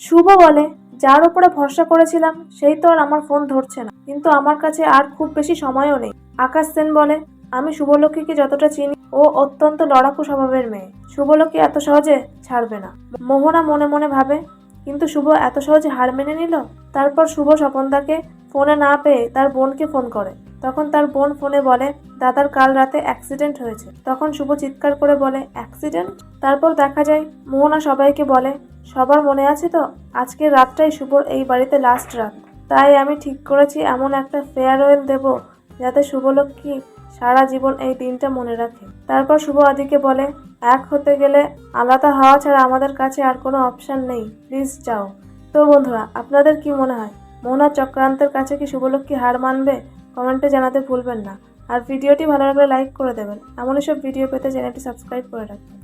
শুভ বলে, যার উপরে ভরসা করেছিলাম, সেই তো আর আমার ফোন ধরছে না। কিন্তু আমার কাছে আর খুব বেশি সময়ও নেই। আকাশ সেন বলে, আমি শুভলক্ষ্মীকে যতটা চিনি, ও অত্যন্ত লড়াকু স্বভাবের মেয়ে। শুভলক্ষ্মী এত সহজে ছাড়বে না। মোহনা মনে মনে ভাবে, কিন্তু শুভ এত সহজে হার মেনে নিল? তারপর শুভ স্বপনদাকে ফোনে না পেয়ে তার বোনকে ফোন করে। তখন তার বোন ফোনে বলে, দাদার কাল রাতে অ্যাক্সিডেন্ট হয়েছে। তখন শুভ চিৎকার করে বলে, অ্যাক্সিডেন্ট? তারপর দেখা যায়, মোহনা সবাইকে বলে সবার মনে আছে তো? আজকের রাতটাই শুভর এই বাড়িতে লাস্ট রাত। তাই আমি ঠিক করেছি এমন একটা ফেয়ারওয়েল দেব যাতে শুভলক্ষ্মী সারা জীবন এই দিনটা মনে রাখে। তারপর শুভ আদিকে বলে, এক হতে গেলে আলাদা হওয়া ছাড়া আমাদের কাছে আর কোনো অপশান নেই। প্লিজ যাও। তো বন্ধুরা, আপনাদের কি মনে হয়? মোহনার চক্রান্তের কাছে কি শুভলক্ষ্মী হার মানবে? কমেন্টে জানাতে ভুলবেন না। আর ভিডিওটি ভালো লাগলে লাইক করে দেবেন। এমনই সব ভিডিও পেতে চ্যানেলটি সাবস্ক্রাইব করে রাখবেন।